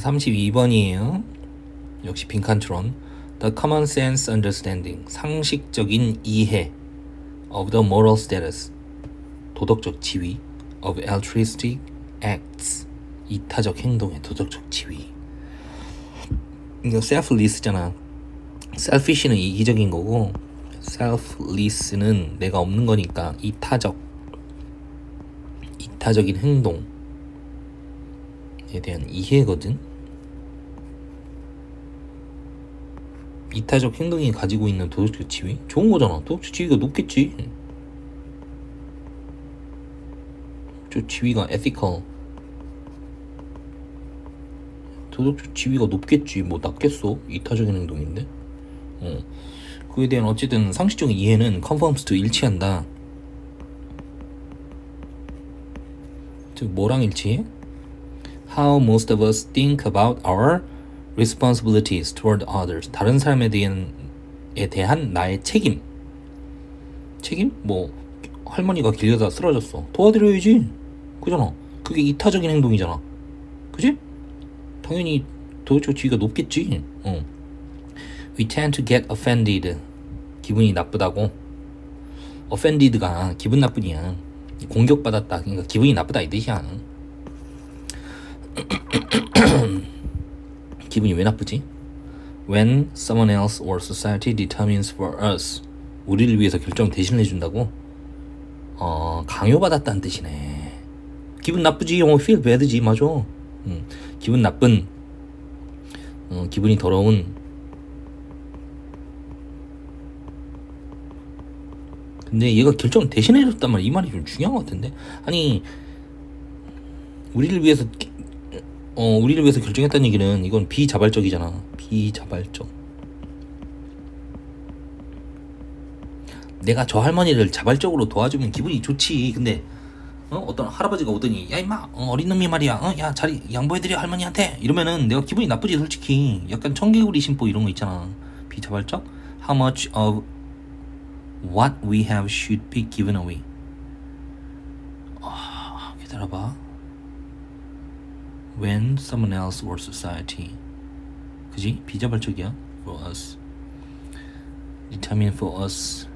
32번이에요. 역시 빈칸트론. The common sense understanding. 상식적인 이해 of the moral status. 도덕적 지위 of altruistic acts. 이타적 행동의 도덕적 지위. 이거 selfless잖아. selfish는 이기적인 거고 selfless는 내가 없는 거니까 이타적 이타적인 행동 에 대한 이해거든. 이타적 행동이 가지고 있는 도덕적 지위 좋은 거잖아. 도덕적 지위가 높겠지. 저 지위가 ethical 도덕적 지위가 높겠지. 뭐 낮겠어? 이타적인 행동인데. 어. 그에 대한 어쨌든 상식적인 이해는 to 일치한다. 즉 뭐랑 일치해? How most of us think about our responsibilities toward others. 다른 사람에 대한 에 대한 나의 책임. 책임? 뭐 할머니가 길려다 쓰러졌어. 도와드려야지. 그잖아. 그게 이타적인 행동이잖아. 그지? 당연히 도덕적 지위가 높겠지. 어. We tend to get offended. 기분이 나쁘다고. offended가 기분 나쁜이야. 공격받았다. 그러니까 기분이 나쁘다 이 뜻이야. 기분이 왜 나쁘지? When someone else or society determines for us. 우리를 위해서 결정 대신 해 준다고? 어, 강요받았다는 뜻이네. 기분 나쁘지. 어, feel bad지. 맞아. 음, 기분 나쁜 어, 기분이 더러운 근데 얘가 결정 대신해줬단 말이야 이 말이 좀 중요한 것 같은데 아니 우리를 위해서 어 우리를 위해서 결정했다는 얘기는 이건 비자발적이잖아. 비자발적. 내가 저 할머니를 자발적으로 도와주면 기분이 좋지. 근데 어? 어떤 할아버지가 오더니 야 임마 어, 린 놈이 말이야. 어? 야 자리 양보해드려 할머니한테. 이러면은 내가 기분이 나쁘지 솔직히. 약간 청개구리 심보 이런 거 있잖아. 비자발적? How much of what we have should be given away? 아 기다려봐 When someone else or society. 그지? 비자발적이야. For us. Determine for us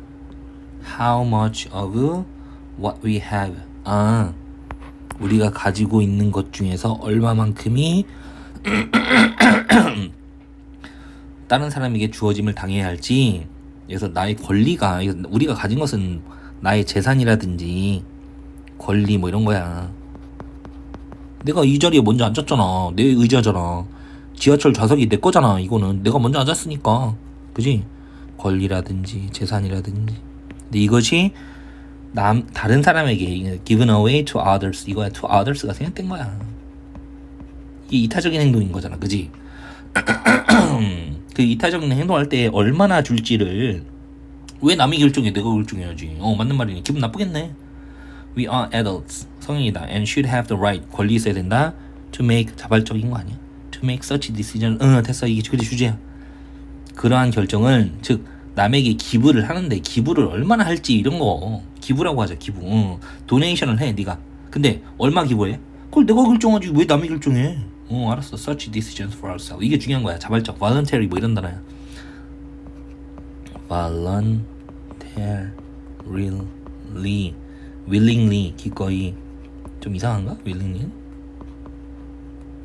how much of what we have. 아, 우리가 가지고 있는 것 중에서 얼마만큼이 다른 사람에게 주어짐을 당해야 할지 그래서 나의 권리가 우리가 가진 것은 나의 재산이라든지 권리 뭐 이런 거야 내가 이 자리에 먼저 앉았잖아 내 의자잖아 지하철 좌석이 내 거잖아 이거는 내가 먼저 앉았으니까 그지 권리라든지 재산이라든지 근데 이것이 남 다른 사람에게 given away to others 이거야 to others가 생략된 거야. 이게 이타적인 행동인 거잖아, 그지? 그 이타적인 행동할 때 얼마나 줄지를 왜 남이 결정해 내가 결정해야지. 어 맞는 말이네. 기분 나쁘겠네. We are adults 성인이다. And should have the right 권리 있어야 된다. To make 자발적인 거 아니야? To make such decision. 응 됐어. 이게 그게 주제야. 그러한 결정을 즉 남에게 기부를 하는데 기부를 얼마나 할지 이런 거. 기부라고 하자 기부. 어. 도네이션을 해 네가. 근데 얼마 기부해? 그걸 내가 결정하지. 왜 남이 결정해? 어 알았어. Such decisions for ourselves. 이게 중요한 거야. 자발적. voluntary 뭐 이런 단어야. Voluntarily willingly. 기꺼이 좀 이상한가? willingly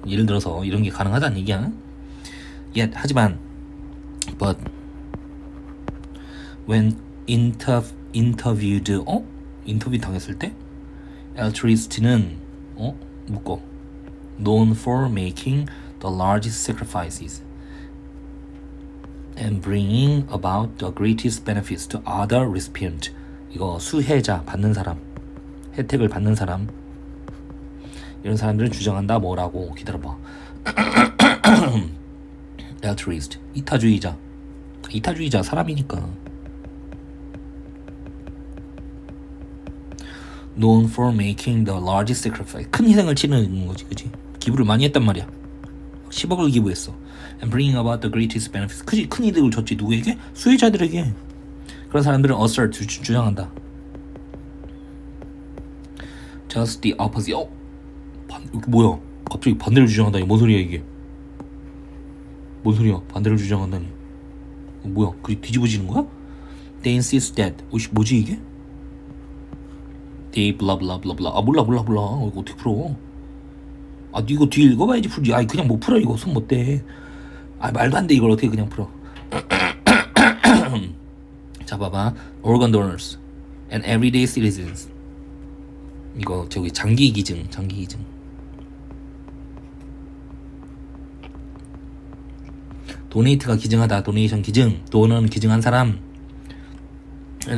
예를 들어서 이런 게 가능하다는 얘기야 yet 하지만 but when inter interviewed 어 인터뷰 당했을 때 altruist는 어 묶어 known for making the largest sacrifices and bringing about the greatest benefits to other recipient 이거 수혜자 받는 사람 혜택을 받는 사람 이런 사람들은 주장한다 뭐라고 기다려봐 altruist 이타주의자 이타주의자 사람이니까 known for making the largest sacrifice. 큰 희생을 치는 거지, 그지? 기부를 많이 했단 말이야. 10억을 기부했어. And bringing about the greatest benefits. 크지, 큰 이득을 줬지. 누구에게? 수혜자들에게. 그런 사람들은 assert, 주, 주장한다. Just the opposite. 어? 반, 뭐야? 갑자기 반대를 주장한다. 이게 뭔 소리야, 이게? 뭔 소리야? 반대를 주장한다니. 어, 뭐야? 그게 뒤집어지는 거야? They insist that. 오씨 뭐지 이게? They blah blah blah blah. 아 몰라 몰라 몰라. 어, 이거 어떻게 풀어? 아 이거 뒤 읽어봐야지 풀지. 아 그냥 못 풀어 이거 손 못 대. 아 말도 안 돼 이걸 어떻게 그냥 풀어? 자 봐봐. Organ donors and everyday citizens. 이거 저기 장기 기증 장기 기증. 도네이트가 기증하다 도네이션 기증 도너는 기증한 사람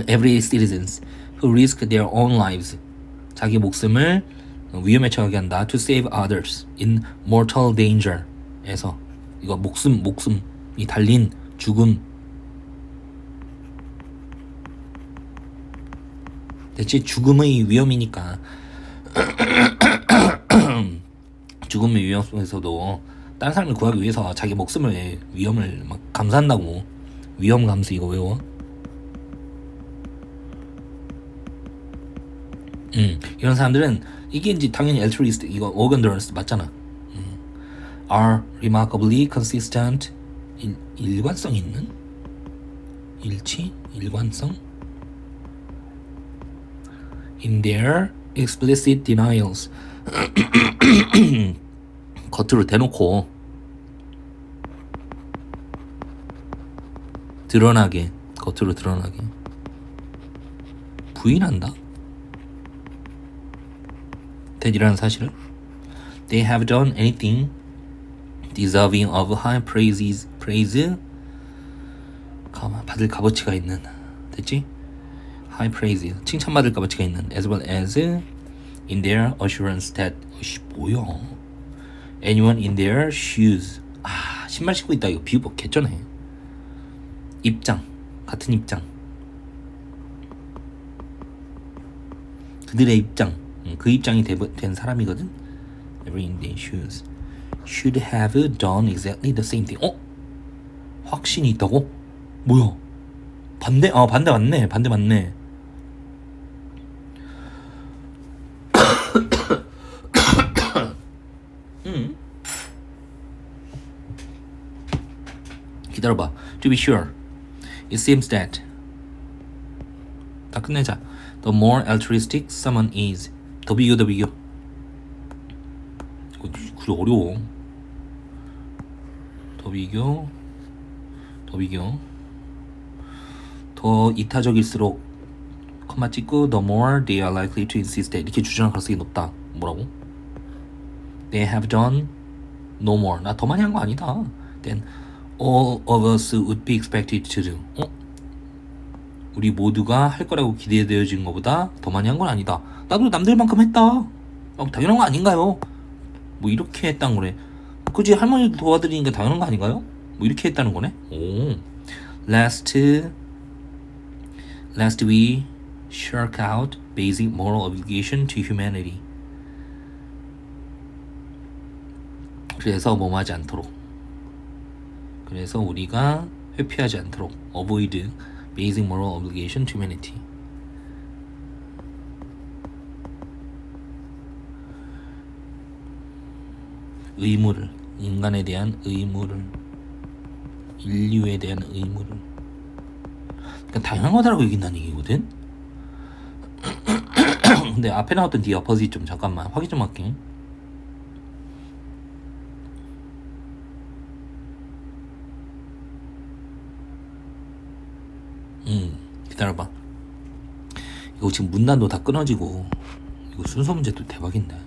every citizens who risk their own lives 자기 목숨을 위험에 처하게 한다 to save others in mortal danger에서 이거 목숨 목숨이 달린 죽음. 대체 죽음의 위험이니까. 죽음의 위험 속에서도 다른 사람을 구하기 위해서 자기 목숨을 위험을 막 감수한다고 위험 감수 이거 외워? 음 이런 사람들은 이게 이제 당연히 altruist 이거 organ donors 맞잖아. 음. are remarkably consistent 일, 일관성 있는 일치 일관성 in their explicit denials 겉으로 대놓고 드러나게 겉으로 드러나게 부인한다 대지라는 사실을 they have done anything deserving of high praises praise 가만 받을 값어치가 있는 됐지 high praise 칭찬받을 값어치가 있는 as well as in their assurance that 씨 뭐야 anyone in their shoes 아 신발 신고 있다 이거 비유법 개쩌네 입장 같은 입장 그들의 입장 음, 그 입장이 되, 된 사람이거든 every in their shoes should have done exactly the same thing 어? 확신이 있다고? 뭐야 반대? 아 반대 맞네 반대 맞네 음. 기다려봐. To be sure, it seems that 다 끝내자. The more altruistic someone is, 더 비교. 이거 글 어려워. 더 비교, 더 비교. 더 이타적일수록 컴마 찍고 the more they are likely to insist that 이렇게 주장할 가능성이 높다. 뭐라고? They have done no more. 나 더 많이 한 거 아니다. Then all of us would be expected to do. 어? 우리 모두가 할 거라고 기대되어진 것보다 더 많이 한 건 아니다. 나도 남들만큼 했다. 어, 당연한 거 아닌가요? 뭐 이렇게 했단 거래. 그지 할머니 도와드리니까 당연한 거 아닌가요? 뭐 이렇게 했다는 거네. 오. Last lest we shirk out basic moral obligation to humanity. 그래서 뭐하지 않도록. 그래서 우리가 회피하지 않도록 avoid basic moral obligation to humanity. 의무를 인간에 대한 의무를 인류에 대한 의무를 그러니까 당연하다라고 얘기한다는 얘기거든. 근데 앞에 나왔던 the opposite 좀 잠깐만 확인 좀 할게. 음, 기다려봐. 이거 지금 문단도 다 끊어지고 이거 순서 문제도 대박인데.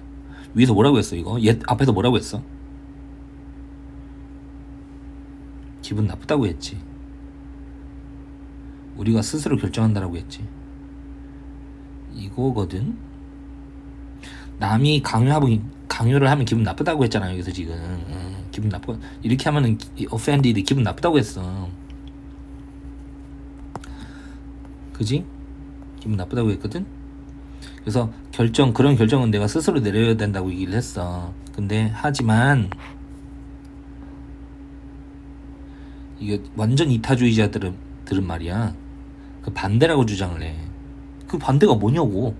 위에서 뭐라고 했어 이거? 얘 앞에서 뭐라고 했어? 기분 나쁘다고 했지. 우리가 스스로 결정한다라고 했지. 이거거든. 남이 강요하고 강요를 하면 기분 나쁘다고 했잖아 여기서 지금 음, 기분 나쁘 이렇게 하면은 offended 기분 나쁘다고 했어. 그지? 기분 나쁘다고 했거든? 그래서 결정, 그런 결정은 내가 스스로 내려야 된다고 얘기를 했어. 근데, 하지만, 이게 완전 이타주의자들은, 들은 말이야. 그 반대라고 주장을 해. 그 반대가 뭐냐고.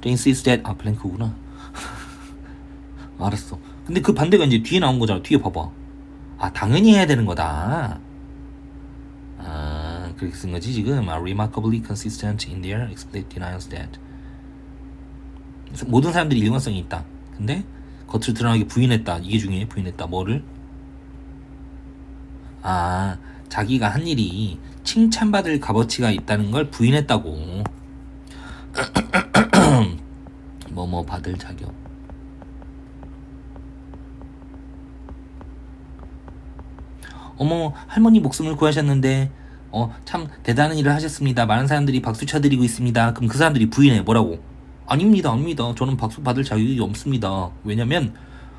They insist that, 아, 플랭크구나. 알았어. 근데 그 반대가 이제 뒤에 나온 거잖아. 뒤에 봐봐. 아 당연히 해야 되는 거다. 아 그렇게 쓴 거지 지금. 아, remarkably consistent in their explicit denials that. 모든 사람들이 일관성이 있다. 근데 겉으로 드러나게 부인했다. 이게 중요해. 부인했다. 뭐를? 아 자기가 한 일이 칭찬받을 값어치가 있다는 걸 부인했다고. 뭐뭐 받을 자격. 어머 할머니 목숨을 구하셨는데 어 참 대단한 일을 하셨습니다. 많은 사람들이 박수 쳐드리고 있습니다. 그럼 그 사람들이 부인해 뭐라고? 아닙니다, 아닙니다. 저는 박수 받을 자격이 없습니다. 왜냐면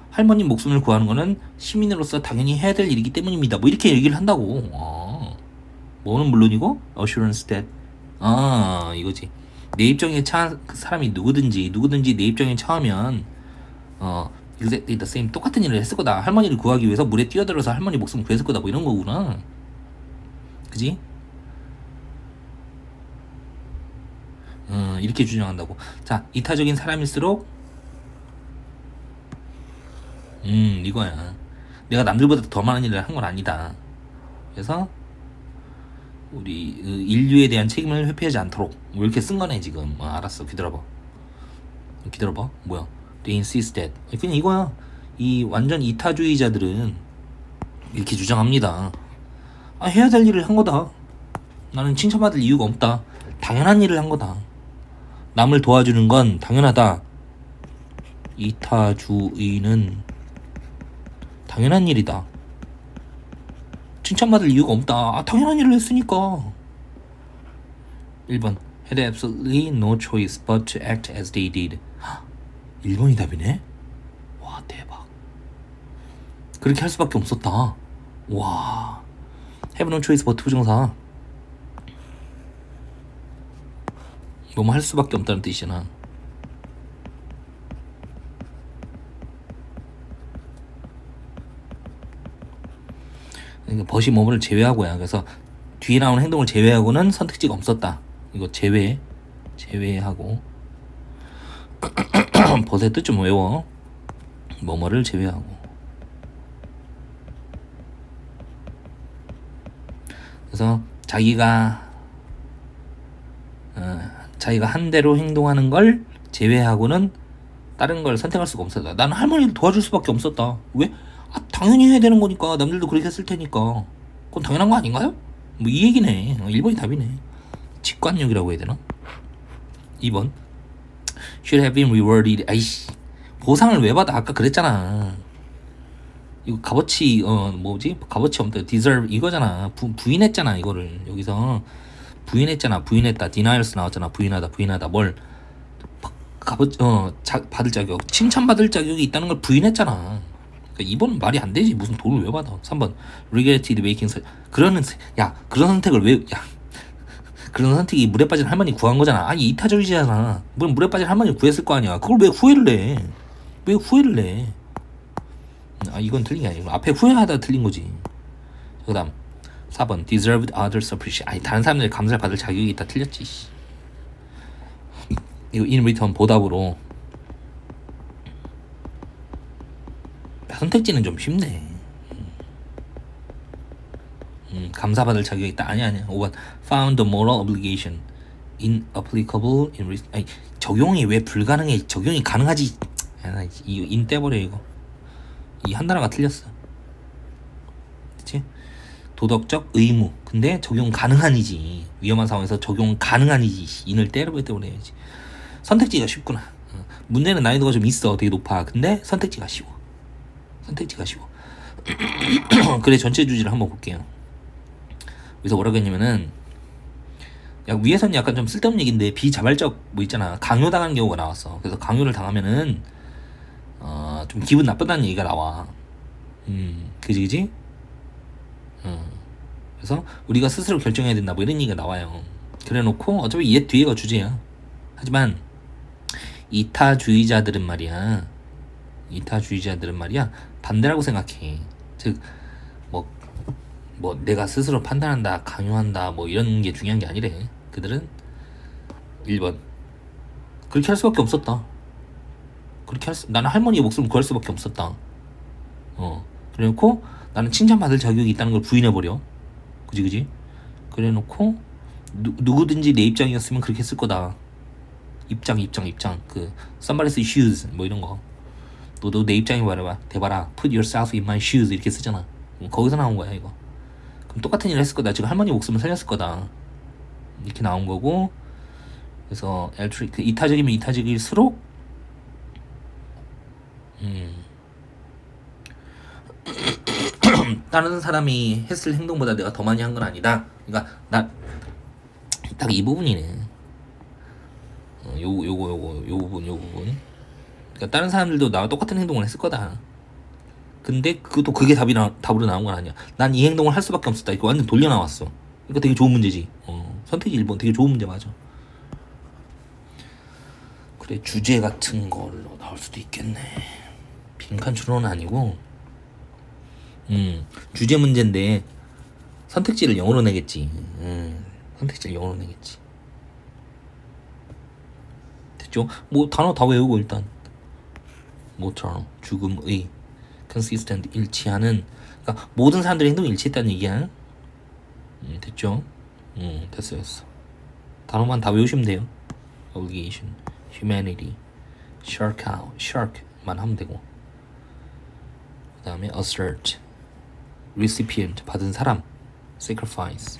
할머니 목숨을 구하는 거는 시민으로서 당연히 해야 될 일이기 때문입니다. 뭐 이렇게 얘기를 한다고. 아, 뭐는 물론이고 assurance that 아 이거지. 내 입장에 차그 사람이 누구든지 누구든지 내 입장에 처하면 어 exactly the same 똑같은 일을 했을 거다. 할머니를 구하기 위해서 물에 뛰어들어서 할머니 목숨을 구했을 거다. 뭐 이런 거구나. 그지? 어, 이렇게 주장한다고. 자, 이타적인 사람일수록 음, 이거야. 내가 남들보다 더 많은 일을 한 건 아니다. 그래서 우리 그 인류에 대한 책임을 회피하지 않도록 뭐 이렇게 쓴 거네 지금. 어, 알았어. 기다려봐. 기다려봐. 뭐야? They insist that. 그냥 이거야. 이 완전 이타주의자들은 이렇게 주장합니다. 아, 해야 될 일을 한 거다. 나는 칭찬받을 이유가 없다. 당연한 일을 한 거다. 남을 도와주는 건 당연하다. 이타주의는 당연한 일이다. 칭찬받을 이유가 없다. 아, 당연한 일을 했으니까. 1번. Had absolutely no choice but to act as they did. 1번이 답이네? 와, 대박. 그렇게 할 수밖에 없었다. 와. Have no choice but 부정사. 뭐뭐 할 수밖에 없다는 뜻이잖아. 그러니까 벗이 뭐뭐를 제외하고야. 그래서 뒤에 나오는 행동을 제외하고는 선택지가 없었다. 이거 제외, 제외하고 벗의 뜻 좀 외워. 뭐뭐를 제외하고. 그래서 자기가 어, 자기가 한 대로 행동하는 걸 제외하고는 다른 걸 선택할 수가 없었다. 나는 할머니를 도와줄 수밖에 없었다. 왜? 아, 당연히 해야 되는 거니까. 남들도 그렇게 했을 테니까. 그건 당연한 거 아닌가요? 뭐 이 얘기네. 어, 1번이 답이네. 직관력이라고 해야 되나? 2번. Should have been rewarded. 아이씨. 보상을 왜 받아? 아까 그랬잖아. 이거 값어치 어 뭐지? 값어치 없다. deserve 이거잖아. 부, 부인했잖아 이거를 여기서 부인했잖아. 부인했다. denials 나왔잖아. 부인하다. 부인하다. 뭘 값어치 어 자, 받을 자격 칭찬받을 자격이 있다는 걸 부인했잖아. 그러니까 이번은 말이 안 되지. 무슨 돈을 왜 받아? 3번 regretted making 그러는 야 그런 선택을 왜야 그런 선택이 물에 빠진 할머니 구한 거잖아. 아니 이타적이잖아. 뭘 물에 빠진 할머니 구했을 거 아니야. 그걸 왜 후회를 해? 왜 후회를 해? 아 이건 틀린 게 아니고 앞에 후회하다 틀린 거지. 그 다음 4번 deserved others appreciation. 아니 다른 사람들 감사를 받을 자격이 있다 틀렸지. 씨. 이거 in return 보답으로 선택지는 좀 쉽네. 음, 감사받을 자격이 있다. 아니 아니야. 5번 found the moral obligation inapplicable in re- 아니 적용이 왜 불가능해? 적용이 가능하지. 아, 나 이거 인 떼버려 이거. 이한 단어가 틀렸어. 그치? 도덕적 의무. 근데 적용 가능한이지. 위험한 상황에서 적용 가능한이지. 인을 때려버려야지. 선택지가 쉽구나. 어, 문제는 난이도가 좀 있어. 되게 높아. 근데 선택지가 쉬워. 선택지가 쉬워. 그래 전체 주제를 한번 볼게요. 여기서 뭐라고 했냐면은 야, 위에서는 약간 좀 쓸데없는 얘기인데 비자발적 뭐 있잖아 강요당한 경우가 나왔어. 그래서 강요를 당하면은 어, 좀 기분 나쁘다는 얘기가 나와. 음, 그지 그지? 어. 그래서 우리가 스스로 결정해야 된다 뭐 이런 얘기가 나와요. 그래 놓고 어차피 얘 뒤에가 주제야. 하지만 이타주의자들은 말이야. 이타주의자들은 말이야 반대라고 생각해. 즉 뭐 뭐 내가 스스로 판단한다, 강요한다, 뭐 이런 게 중요한 게 아니래. 그들은 1번 그렇게 할 수밖에 없었다. 그렇게 할 수, 나는 할머니의 목숨을 구할 수밖에 없었다. 어, 그래놓고 나는 칭찬받을 자격이 있다는 걸 부인해버려. 그지 그지? 그래놓고 누, 누구든지 내 입장이었으면 그렇게 했을 거다. 입장 입장 입장. 그 somebody's shoes 뭐 이런 거. 너도 내 입장에 말해봐. 대봐라. Put yourself in my shoes 이렇게 쓰잖아. 음, 거기서 나온 거야 이거. 그럼 똑같은 일을 했을 거다. 지금 할머니 목숨을 살렸을 거다. 이렇게 나온 거고. 그래서 엘트리 그 이타적이면 이타적일수록 음 다른 사람이 했을 행동보다 내가 더 많이 한 건 아니다. 그러니까 나 딱 이 부분이네. 어, 요거 요거 요거 요 부분 요 부분. 그러니까 다른 사람들도 나와 똑같은 행동을 했을 거다. 근데 그것도 그게 답이 나, 답으로 나온 건 아니야. 난 이 행동을 할 수밖에 없었다. 이거 완전 돌려 나왔어. 그러니까 되게 좋은 문제지. 어, 선택이 1번 되게 좋은 문제 맞아. 그래 주제 같은 걸로 나올 수도 있겠네. 빈칸 추론은 아니고. 음 주제 문제인데 선택지를 영어로 내겠지. 음, 선택지를 영어로 내겠지. 됐죠? 뭐 단어 다 외우고 일단 뭐처럼 죽음의 consistent 일치하는 그러니까 모든 사람들의 행동이 일치했다는 얘기야. 음, 됐죠? 음, 됐어 됐어. 단어만 다 외우시면 돼요. obligation, humanity, shark out, shark만 하면 되고. 그 다음에 assert, recipient 받은 사람, sacrifice.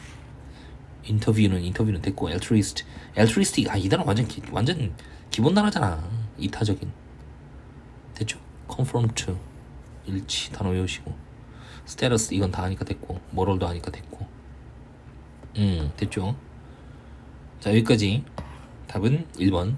인터뷰는 인터뷰는 됐고 altruist, altruistic 아이 단어 완전 기, 완전 기본 단어잖아. 이타적인. 됐죠? conform to 일치 단어 외우시고 status 이건 다 하니까 됐고 moral도 하니까 됐고 음 됐죠? 자 여기까지 답은 1번